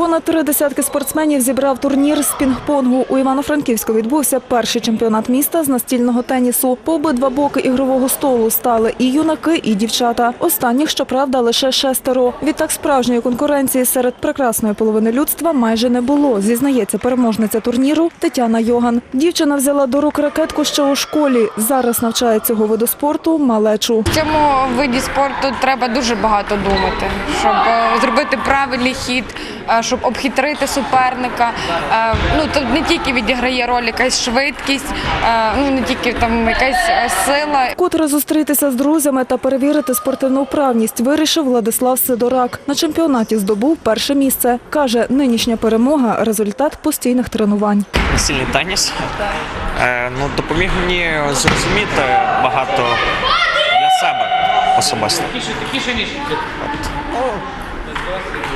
Понад три десятки спортсменів зібрав турнір з пінг-понгу. У Івано-Франківську відбувся перший чемпіонат міста з настільного тенісу. По обидва боки ігрового столу стали і юнаки, і дівчата. Останніх, щоправда, лише шестеро. Відтак справжньої конкуренції серед прекрасної половини людства майже не було. Зізнається переможниця турніру Тетяна Йоган. Дівчина взяла до рук ракетку ще у школі. Зараз навчає цього виду спорту малечу. В цьому виді спорту треба дуже багато думати, щоб е, зробити правильний хід, е, щоб обхитрити суперника. Е, Ну тут не тільки відіграє роль якась швидкість, е, ну не тільки там якась е, сила. Котре зустрітися з друзями та перевірити спортивну вправність вирішив Владислав Сидорак. На чемпіонаті здобув перше місце. Каже, нинішня перемога результат постійних тренувань. настільний теніс. Ну, допоміг мені зрозуміти багато для себе особисто. Ну,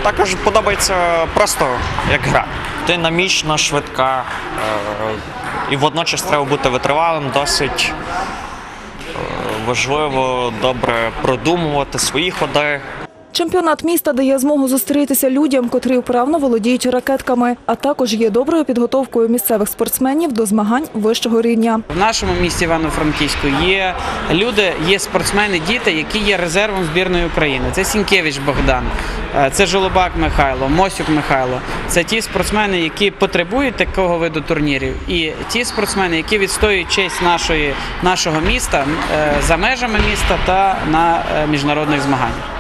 також подобається просто як гра. Динамічна, швидка. Е, і водночас треба бути витривалим, досить е, важливо добре продумувати свої ходи. Чемпіонат міста дає змогу зустрітися людям, котрі вправно володіють ракетками, а також є доброю підготовкою місцевих спортсменів до змагань вищого рівня. В нашому місті Івано-Франківську є люди, є спортсмени, діти, які є резервом збірної України. Це Сінкевич Богдан, е, це Жолобак Михайло, Мосюк Михайло. Це ті спортсмени, які потребують такого виду турнірів, і ті спортсмени, які відстоюють честь нашої, нашого міста е, за межами міста та на е, міжнародних змаганнях.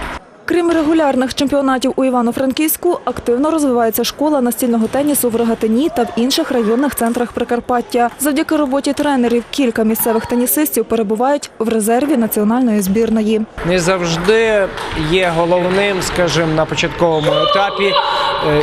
Крім регулярних чемпіонатів у Івано-Франківську, активно розвивається школа настільного тенісу в Рогатині та в інших районних центрах Прикарпаття. Завдяки роботі тренерів кілька місцевих тенісистів перебувають в резерві національної збірної. не завжди є головним, скажімо, на початковому етапі е,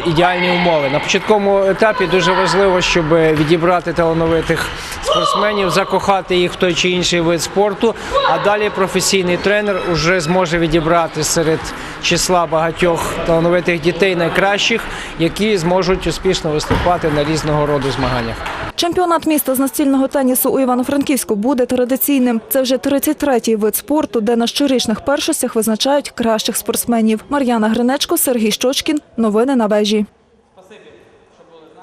ідеальні умови. На початковому етапі дуже важливо, щоб відібрати талановитих спортсменів, закохати їх в той чи інший вид спорту. А далі професійний тренер вже зможе відібрати серед числа багатьох талановитих дітей найкращих, які зможуть успішно виступати на різного роду змаганнях. Чемпіонат міста з настільного тенісу у Івано-Франківську буде традиційним. Це вже 33-й вид спорту, де на щорічних першостях визначають кращих спортсменів. Мар'яна Гринечко, Сергій Щочкін. Новини на вежі.